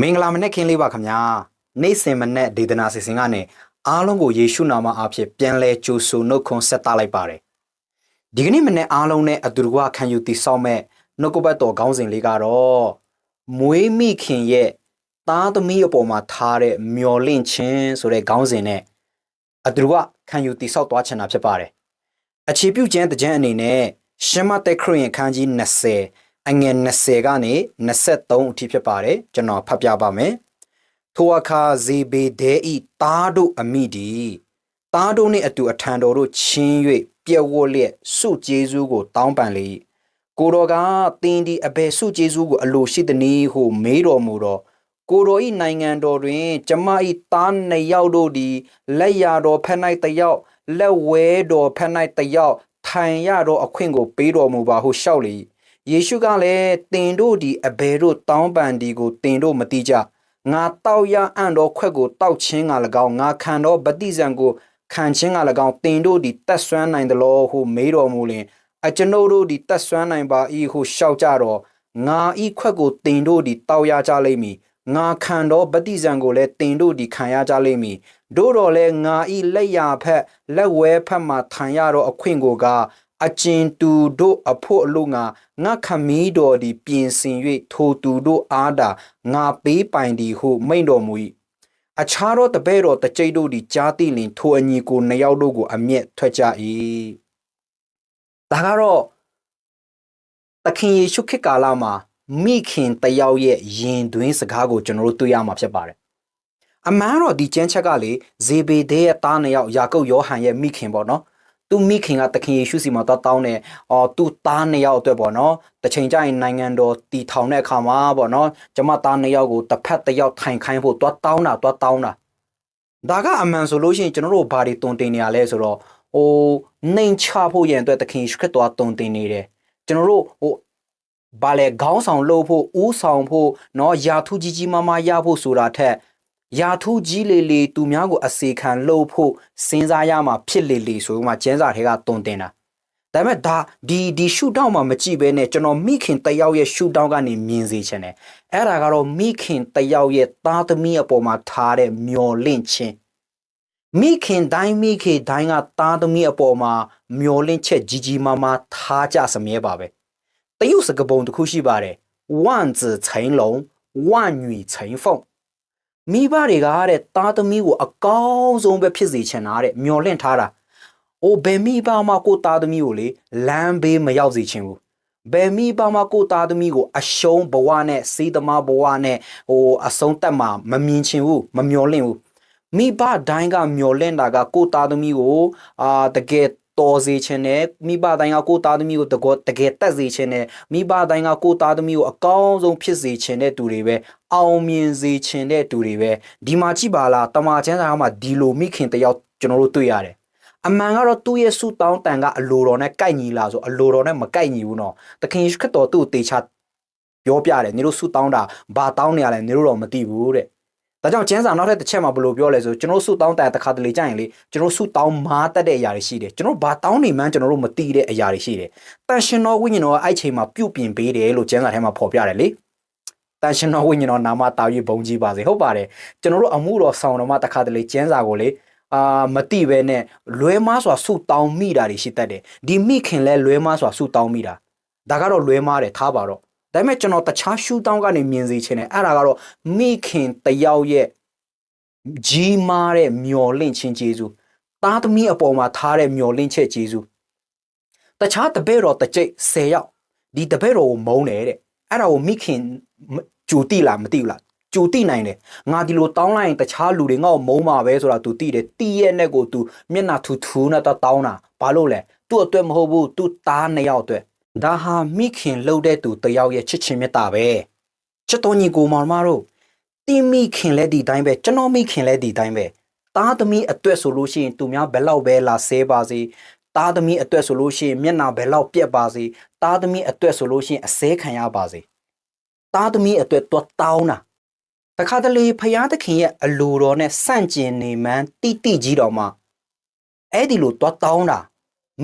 မင်္ဂလာမနေ့ခင်းလေးပါခင်ဗျာနေ့စဉ်မနေ့ဒေသနာစီစဉ်ကနေအားလုံးကိုယေရှုနာမအားဖြင့်ပြန်လဲကြိုဆိုနှုတ်ခွန်းဆက်သလိုက်ပါတယ်ဒီကနေ့မနေ့အားလုံးနဲ့အတူတကွခံယူတည်ဆောက်မဲ့နှုတ်ကပတ်တော်ခေါင်းစဉ်လေးကတော့မွေးမိခင်ရဲ့သားသမီးအပေါ်မှာထားတဲ့မျော်လင့်ခြင်းဆိုတဲ့ခေါင်းစဉ်နဲ့အတူတကွခံယူတည်ဆောက်သွားချင်တာဖြစ်ပါတယ်အခြေပြုခြင်းတကြံအနေနဲ့ရှမသက်ခရစ်ယာန်ခန်းကြီး20 အငယ်20ကနေ23အထိဖြစ်ပါတယ်ကျွန်တော်ဖတ်ပြပါမယ်ထိုအခါဇေဘေဒဲဤသားတို့အမိဒီသားတို့နှင့်အတူအထံတော်တို့ချင်း၍ပြက်ဝတ်လျက်စုကျေးဇူးကိုတောင်းပန်လေ၏ကိုတော်ကတင်းဒီအဘယ်စုကျေးဇူးကိုအလိုရှိသည်နည်းဟုမေးတော်မူတော့ကိုတော်ဤနိုင်ငံတော်တွင်ကျမဤသားနှစ်ယောက်တို့သည်လက်ရတော်ဖက်၌တစ်ယောက်လက်ဝဲတော်ဖက်၌တစ်ယောက်ထိုင်ရတော်အခွင့်ကိုပေးတော်မူပါဟုလျှောက်လေ၏ ယေရှုကလည်းတင်တို့ဒီအဘယ်တို့တောင်းပန်ဒီကိုတင်တို့မတိကြငါတောက်ရအံ့တော်ခွက်ကိုတောက်ချင်းက၎င်းငါခံတော်ဗတိဇံကိုခံချင်းက၎င်းတင်တို့ဒီတက်ဆွမ်းနိုင်တယ်လို့ဟုမေးတော်မူလင်အကျွန်ုပ်တို့ဒီတက်ဆွမ်းနိုင်ပါ၏ဟုလျှောက်ကြတော့ငါဤခွက်ကိုတင်တို့ဒီတောက်ရကြလိမ့်မည်ငါခံတော်ဗတိဇံကိုလည်းတင်တို့ဒီခံရကြလိမ့်မည်တို့တော်လည်းငါဤလက်ရဖက်လက်ဝဲဖက်မှထိုင်ရတော့အခွင့်ကိုက အကျဉ်တူတို့အဖို့အလို့ငါငါခမီးတော်ဒီပြင်ဆင်၍ထိုသူတို့အားတာငါပေးပိုင်သည်ဟုမိန့်တော်မူ၏အခြားသောတပည့်တော်တကြိတ်တို့သည်ကြားသိလင်ထိုအညီကိုနှစ်ယောက်တို့ကိုအမျက်ထွက်ကြ၏ဒါကတော့သခင်ယေရှုခရစ်ကာလမှာမိခင်တယောက်ရဲ့ယင်သွင်းစကားကိုကျွန်တော်တို့တွေ့ရမှာဖြစ်ပါတယ်အမှန်တော့ဒီကျမ်းချက်ကလေဇေဘေဒဲရဲ့သားနှစ်ယောက်ယာကုပ်ယောဟန်ရဲ့မိခင်ပေါ့နော် သူမိခင်ကသခင်ယေရှုစီမှာတော့တောင်းတယ်။အော်သူသားနှစ်ယောက်အတွက်ပေါ့နော်။တစ်ချိန်ကျရင်နိုင်ငံတော်တည်ထောင်တဲ့အခါမှာပေါ့နော်။ကျမသားနှစ်ယောက်ကိုတစ်ဖက်တစ်ယောက်ထိုင်ခိုင်းဖို့တွားတောင်းတာတွားတောင်းတာ။ဒါကအမှန်ဆိုလို့ရှိရင်ကျွန်တော်တို့ဘာတွေတုံတင်နေရလဲဆိုတော့ဟိုနှိမ်ချဖို့ရန်အတွက်သခင်ယေရှုခရစ်တော်ကတုံတင်နေတယ်။ကျွန်တော်တို့ဟိုဘာလဲခေါင်းဆောင်လုပ်ဖို့ဥဆောင်ဖို့เนาะယာထုကြီးကြီးမားမားရဖို့ဆိုတာထက် ယာထုကြီးလေလေသူများကိုအစေခံလှုပ်ဖို့စဉ်းစားရမှာဖြစ်လေလေဆိုမှကျန်းစာထဲကတုံတင်တာဒါပေမဲ့ဒါဒီဒီရှူတောင်းမှာမကြည့်ဘဲနဲ့ကျွန်တော်မိခင်တယောက်ရဲ့ရှူတောင်းကနေမြင်စေချင်တယ်အဲ့ဒါကတော့မိခင်တယောက်ရဲ့သားသမီးအပေါ်မှာထားတဲ့မျော်လင့်ခြင်းမိခင်တိုင်းမိခင်တိုင်းကသားသမီးအပေါ်မှာမျော်လင့်ချက်ကြီးကြီးမားမားထားကြစမြဲပါပဲတရုတ်စကားပုံတစ်ခုရှိပါတယ်万子成龙万女成凤 မိဘတွေကတဲ့သားသမီးကိုအကောင်းဆုံးပဲဖြစ်စေချင်တာတဲ့မျော်လင့်ထားတာ။အိုဘယ်မိဘမှကိုသားသမီးကိုလေလမ်းဘေးမရောက်စေချင်ဘူး။ဘယ်မိဘမှကိုသားသမီးကိုအရှုံးဘဝနဲ့စေးသမားဘဝနဲ့ဟိုအဆုံးတက်မှာမမြင်ချင်ဘူးမမျော်လင့်ဘူး။မိဘတိုင်းကမျော်လင့်တာကကိုသားသမီးကိုအာတကယ် တော်စေခြင်းနဲ့မိဘတိုင်းကကိုသားသမီးကိုတကောတကယ်တက်စေခြင်းနဲ့မိဘတိုင်းကကိုသားသမီးကိုအကောင်းဆုံးဖြစ်စေခြင်းတဲ့သူတွေပဲအောင်မြင်စေခြင်းတဲ့သူတွေပဲဒီမှာကြည့်ပါလားတမန်ကျမ်းစာမှာဒီလိုမိခင်တယောက်ကျွန်တော်တို့တွေ့ရတယ်အမှန်ကတော့သူ့ရဲ့ဆုတောင်းတန်ကအလိုတော်နဲ့ကိုက်ညီလားဆိုအလိုတော်နဲ့မကိုက်ညီဘူးနော်သခင်ယေရှုခရစ်တော်သူ့ကိုတေချာပြောပြတယ်နေတို့ဆုတောင်းတာဘာတောင်းနေရလဲနေတို့တော့မသိဘူးတဲ့ ဒါကြောင့်ကျန်းစာနောက်ထပ်တစ်ချက်မှာဘယ်လိုပြောလဲဆိုကျွန်တော်ဆုတောင်းတဲ့တစ်ခါတလေကြာရင်လေကျွန်တော်ဆုတောင်းမားတတ်တဲ့အရာတွေရှိတယ်ကျွန်တော်ဘာတောင်းနေမှန်းကျွန်တော်တို့မသိတဲ့အရာတွေရှိတယ်တန်ရှင်တော်ဝိညာဉ်တော်အဲ့ချိန်မှာပြုတ်ပြင်ပေးတယ်လို့ကျန်းစာထဲမှာဖော်ပြတယ်လေတန်ရှင်တော်ဝိညာဉ်တော်နာမတာ၍ဘုံကြီးပါစေဟုတ်ပါတယ်ကျွန်တော်တို့အမှုတော်ဆောင်တော်မှာတစ်ခါတလေကျန်းစာကိုလေအာမတိပဲနဲ့လွဲမားစွာဆုတောင်းမိတာတွေရှိတတ်တယ်ဒီမိခင်လဲလွဲမားစွာဆုတောင်းမိတာဒါကတော့လွဲမားတယ်ထားပါတော့ ဒါပေမဲ့ကျွန်တော်တခြားရှူတောင်းကနေမြင်စေချင်တယ်အဲ့ဒါကတော့မိခင်တယောက်ရဲ့ကြီးမားတဲ့မျော်လင့်ခြင်းကျေးဇူးသားသမီးအပေါ်မှာထားတဲ့မျော်လင့်ချက်ကျေးဇူးတခြားတပည့်တော်တစ်ကြိတ်၁၀ယောက်ဒီတပည့်တော်ကိုမုန်းတယ်တဲ့အဲ့ဒါကိုမိခင်ကြိုတိလားမတိဘူးလားကြိုတိနိုင်တယ်ငါဒီလိုတောင်းလိုက်ရင်တခြားလူတွေငါ့ကိုမုန်းမှာပဲဆိုတာ तू တိတယ်တီးရဲ့နဲ့ကို तू မျက်နှာထူထူနဲ့တောင်းတာဘာလို့လဲသူ့အတွက်မဟုတ်ဘူးသူ့သားနှစ်ယောက်အတွက် ဒါဟာမိခင်လှုပ်တဲ့သူတယောက်ရဲ့ချစ်ချင်းမေတ္တာပဲချစ်တော်ညီကိုမောင်မတို့တင်းမိခင်လည်းဒီတိုင်းပဲကျွန်တော်မိခင်လည်းဒီတိုင်းပဲသားသမီးအတွက်ဆိုလို့ရှိရင်သူများဘယ်လောက်ပဲလာဆဲပါစေသားသမီးအတွက်ဆိုလို့ရှိရင်မျက်နှာဘယ်လောက်ပြက်ပါစေသားသမီးအတွက်ဆိုလို့ရှိရင်အစဲခံရပါစေသားသမီးအတွက်တော့တောင်းတာတခါတလေဖယားသခင်ရဲ့အလိုတော်နဲ့ဆန့်ကျင်နေမှန်းတိတိကြီးတော်မှာအဲ့ဒီလိုတော့တောင်းတာ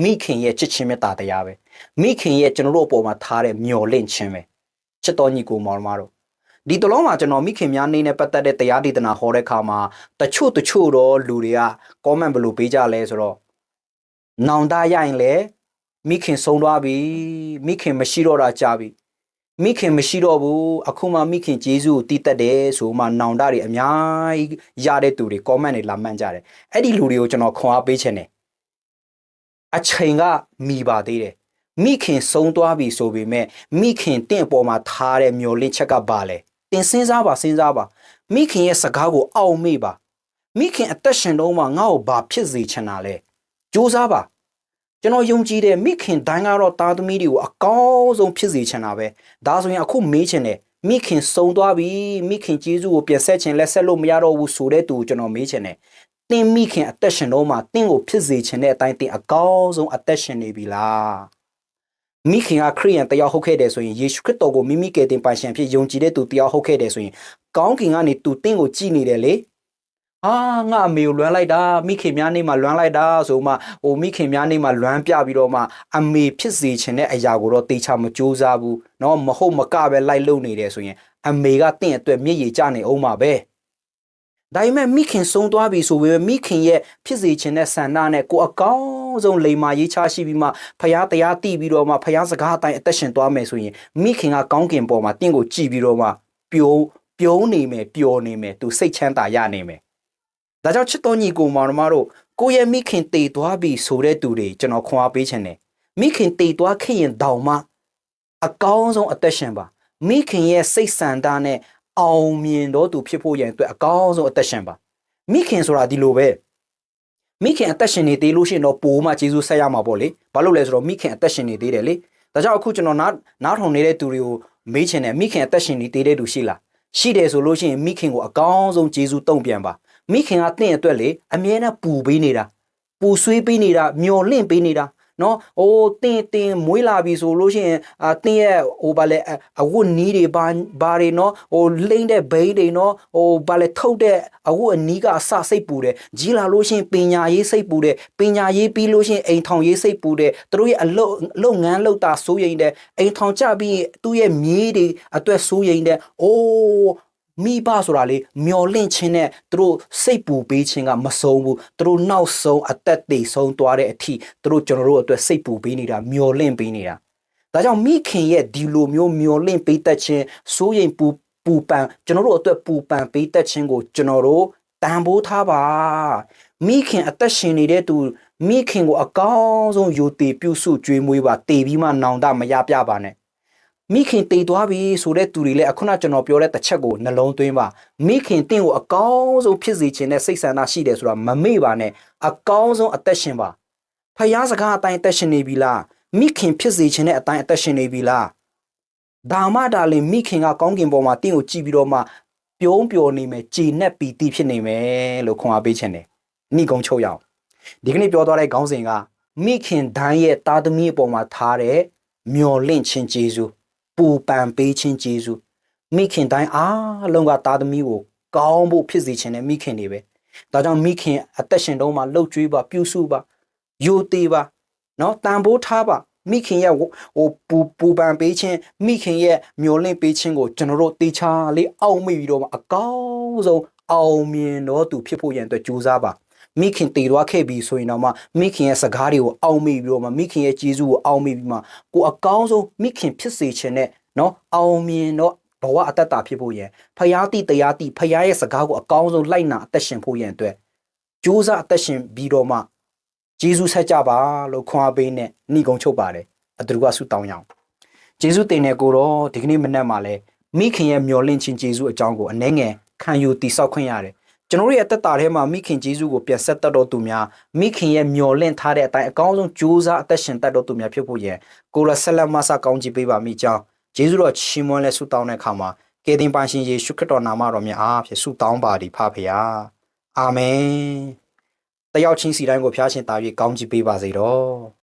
မိခင်ရဲ့ချစ်ချင်းမေတ္တာတရားပဲမိခင်ရဲ့ကျွန်တော်တို့အပေါ်မှာထားတဲ့မျော်လင့်ခြင်းပဲချစ်တော်ညီကိုမောင်မတို့ဒီတလုံးမှာကျွန်တော်မိခင်များနေနဲ့ပတ်သက်တဲ့တရားဒေသနာဟောတဲ့အခါမှာတချို့တချို့တော့လူတွေက comment ဘယ်လိုပေးကြလဲဆိုတော့နောင်တရရင်လေမိခင်ဆုံးသွားပြီမိခင်မရှိတော့တာကြာပြီမိခင်မရှိတော့ဘူးအခုမှမိခင်ဂျေဇုကိုတည်တတ်တယ်ဆိုမှနောင်တတွေအများကြီးရတဲ့သူတွေ comment တွေလာမှန်းကြတယ်အဲ့ဒီလူတွေကိုကျွန်တော်ခွန်အားပေးချင်တယ် အချိန်ကမိပါသေးတယ်မိခင်ဆုံးသွားပြီဆိုပေမဲ့မိခင်တင့်အပေါ်မှာထားတဲ့မျောလင့်ချက်ကပါလဲတင်စဉ်းစားပါစဉ်းစားပါမိခင်ရဲ့စကားကိုအောက်မေ့ပါမိခင်အသက်ရှင်တော့မှငါ့ကိုဘာဖြစ်စေချင်တာလဲစူးစမ်းပါကျွန်တော်ယုံကြည်တယ်မိခင်တိုင်းကတော့သားသမီးတွေကိုအကောင်းဆုံးဖြစ်စေချင်တာပဲဒါဆိုရင်အခုမေးချင်တယ်မိခင်စုံသွားပြီမိခင်ကျေးဇူးကိုပြန်ဆက်ချင်လက်ဆက်လို့မရတော့ဘူးဆိုတဲ့သူကိုကျွန်တော်မေးချင်တယ် တင်းမိခင်အသက်ရှင်တော့မှတင်းကိုဖြစ်စေချင်တဲ့အတိုင်းတင်းအကောင်းဆုံးအသက်ရှင်နေပြီလားမိခင်ကခရိယန်တယောက်ဟုတ်ခဲ့တယ်ဆိုရင်ယေရှုခရစ်တော်ကိုမိမိကယ်တင်ပိုင်ရှင်ဖြစ်ယုံကြည်တဲ့သူတယောက်ဟုတ်ခဲ့တယ်ဆိုရင်ကောင်းကင်ကနေသူတင်းကိုကြည်နေတယ်လေအာငါအမေကိုလွမ်းလိုက်တာမိခင်များနေမှာလွမ်းလိုက်တာဆိုမှဟိုမိခင်များနေမှာလွမ်းပြပြီးတော့မှအမေဖြစ်စေချင်တဲ့အရာကိုတော့တေချာမကြိုးစားဘူးเนาะမဟုတ်မကပဲလိုက်လုံနေတယ်ဆိုရင်အမေကတင့်အတွက်မျက်ရည်ကျနေအောင်ပါပဲ ဒါပေမဲ့မိခင်ဆုံးသွားပြီဆိုပေမဲ့မိခင်ရဲ့ဖြစ်စေချင်တဲ့ဆန္ဒနဲ့ကိုအကောင်းဆုံးလိမ္မာရေးချရှိပြီးမှဖရားတရားတည်ပြီးတော့မှဖရားစကားအတိုင်းအသက်ရှင်သွားမယ်ဆိုရင်မိခင်ကကောင်းကင်ပေါ်မှာတင့်ကိုကြည်ပြီးတော့မှပြုံးပြုံးနေမယ်ပျော်နေမယ်သူစိတ်ချမ်းသာရနေမယ်ဒါကြောင့်ချစ်တော်ညီကိုမောင်နှမတို့ကိုယ့်ရဲ့မိခင်တည်သွားပြီဆိုတဲ့သူတွေကျွန်တော်ခွန်အားပေးခြင်းတယ်မိခင်တည်သွားခဲ့ရင်တောင်မှအကောင်းဆုံးအသက်ရှင်ပါမိခင်ရဲ့စိတ်ဆန္ဒနဲ့ အောင်မြင်တော့သူဖြစ်ဖို့ရန်အတွက်အကောင်းဆုံးအသက်ရှင်ပါမိခင်ဆိုတာဒီလိုပဲမိခင်အသက်ရှင်နေသေးလို့ရှိရင်တော့ပိုမှကျေးဇူးဆက်ရမှာပေါ့လေဘာလို့လဲဆိုတော့မိခင်အသက်ရှင်နေသေးတယ်လေဒါကြောင့်အခုကျွန်တော်နားနားထောင်နေတဲ့သူတွေကိုမေးချင်တယ်မိခင်အသက်ရှင်နေသေးတဲ့သူရှိလားရှိတယ်ဆိုလို့ရှိရင်မိခင်ကိုအကောင်းဆုံးကျေးဇူးတုံ့ပြန်ပါမိခင်ကတင့်အတွက်လေအမြဲတမ်းပူပေးနေတာပူဆွေးပေးနေတာမျော်လင့်ပေးနေတာ နော်ဟိုတင်းတင်းမွေးလာပြီဆိုလို့ရှိရင်အာတင်းရဲ့ဟိုဗာလဲအဝတ်နီးတွေဘာဘာတွေနော်ဟိုလိမ့်တဲ့ဘိန်းတွေနော်ဟိုဗာလဲထုတ်တဲ့အဝတ်အနီးကအစစိတ်ပူတယ်ကြီးလာလို့ရှိရင်ပညာရေးစိတ်ပူတယ်ပညာရေးပြီးလို့ရှိရင်အိမ်ထောင်ရေးစိတ်ပူတယ်သူတို့ရဲ့အလုပ်လုပ်ငန်းလုပ်တာစိုးရိမ်တယ်အိမ်ထောင်ကြပြီးသူ့ရဲ့မြေးတွေအတွက်စိုးရိမ်တယ်အိုး မိဘဆိုတာလေမျော်လင့်ခြင်းနဲ့သူတို့စိတ်ပူပေးခြင်းကမဆုံးဘူးသူတို့နောက်ဆုံးအသက်သေဆုံးသွားတဲ့အထိသူတို့ကျွန်တော်တို့အတွက်စိတ်ပူပေးနေတာမျော်လင့်ပေးနေတာဒါကြောင့်မိခင်ရဲ့ဒီလိုမျိုးမျော်လင့်ပေးတတ်ခြင်းစိုးရိမ်ပူပူပန်ကျွန်တော်တို့အတွက်ပူပန်ပေးတတ်ခြင်းကိုကျွန်တော်တို့တန်ဖိုးထားပါမိခင်အသက်ရှင်နေတဲ့သူမိခင်ကိုအကောင်းဆုံးယူတည်ပြုစုကြွေးမွေးပါတည်ပြီးမှနောင်တမရပြပါနဲ့ မိခင်တည်သွားပြီဆိုတဲ့သူတွေလည်းအခုနကျွန်တော်ပြောတဲ့တစ်ချက်ကိုနှလုံးသွင်းပါမိခင်တင့်ကိုအကောင်းဆုံးဖြစ်စေခြင်းနဲ့စိတ်ဆန္ဒရှိတယ်ဆိုတာမမေ့ပါနဲ့အကောင်းဆုံးအသက်ရှင်ပါဖယားစကားအတိုင်းအသက်ရှင်နေပြီလားမိခင်ဖြစ်စေခြင်းနဲ့အတိုင်းအသက်ရှင်နေပြီလားဒါမှဒါလည်းမိခင်ကကောင်းကင်ပေါ်မှာတင့်ကိုကြည်ပြီးတော့မှပြုံးပျော်နေမယ်ကြည်နဲ့ပီတိဖြစ်နေမယ်လို့ခွန်အားပေးခြင်းတယ်ဏိကုံချုပ်ရအောင်ဒီကနေ့ပြောသွားတဲ့ခေါင်းစဉ်ကမိခင်ဒန်းရဲ့တာသမီအပေါ်မှာထားတဲ့မျော်လင့်ခြင်းကျေးဇူး ပူပန်ပေးခြင်းကျေးဇူးမိခင်တိုင်းအားလုံးကသားသမီးကိုကောင်းဖို့ဖြစ်စေခြင်းနဲ့မိခင်တွေပဲဒါကြောင့်မိခင်အသက်ရှင်တုန်းမှာလှုပ်ကြွေးပါပြုစုပါယိုသေးပါเนาะတန်ဖိုးထားပါမိခင်ရဲ့ဟိုပူပူပန်ပေးခြင်းမိခင်ရဲ့မျောလင့်ပေးခြင်းကိုကျွန်တော်တို့တေချာလေးအောက်မေ့ပြီးတော့အကောင်းဆုံးအောင်မြင်တော့သူဖြစ်ဖို့ရန်အတွက်ကြိုးစားပါ မိခင်တည်သွားခဲ့ပြီဆိုရင်တော့မှမိခင်ရဲ့စကားတွေကိုအောက်မေ့ပြီးတော့မှမိခင်ရဲ့ကျေးဇူးကိုအောက်မေ့ပြီးမှကိုအကောင်းဆုံးမိခင်ဖြစ်စေခြင်းနဲ့နော်အောင်မြင်တော့ဘဝအတ္တတာဖြစ်ဖို့ရန်ဖယားတိတရားတိဖယားရဲ့စကားကိုအကောင်းဆုံးလိုက်နာအသက်ရှင်ဖို့ရန်အတွက်ကြိုးစားအသက်ရှင်ပြီးတော့မှဂျေဇုဆက်ကြပါလို့ခွန်အားပေးနဲ့ဏိကုံချုပ်ပါတယ်အတူကဆုတောင်းရအောင်ဂျေဇုတင်တဲ့ကိုတော့ဒီကနေ့မနက်မှာလဲမိခင်ရဲ့မျော်လင့်ခြင်းဂျေဇုအကြောင်းကိုအနှဲငယ်ခံယူတိဆောက်ခွင့်ရတယ် ကျွန်တော်တို့ရဲ့တက်တာထဲမှာမိခင်ဂျေဇုကိုပြန်ဆက်တက်တော်သူများမိခင်ရဲ့မျော်လင့်ထားတဲ့အတိုင်းအကောင်းဆုံးကြိုးစားအသက်ရှင်တက်တော်သူများဖြစ်ဖို့ရန်ကိုရဆလတ်မဆကောင်းချီးပေးပါမိကြောင်းဂျေဇုတော်ချီးမွမ်းလဲဆုတောင်းတဲ့အခါမှာကယ်တင်ပါရှင်ယေရှုခရစ်တော်နာမတော်မြတ်အားဖြင့်ဆုတောင်းပါသည်ဖဖေယာအာမင်တယောက်ချင်းစီတိုင်းကိုဖျားရှင်တာ၍ကောင်းချီးပေးပါစေတော့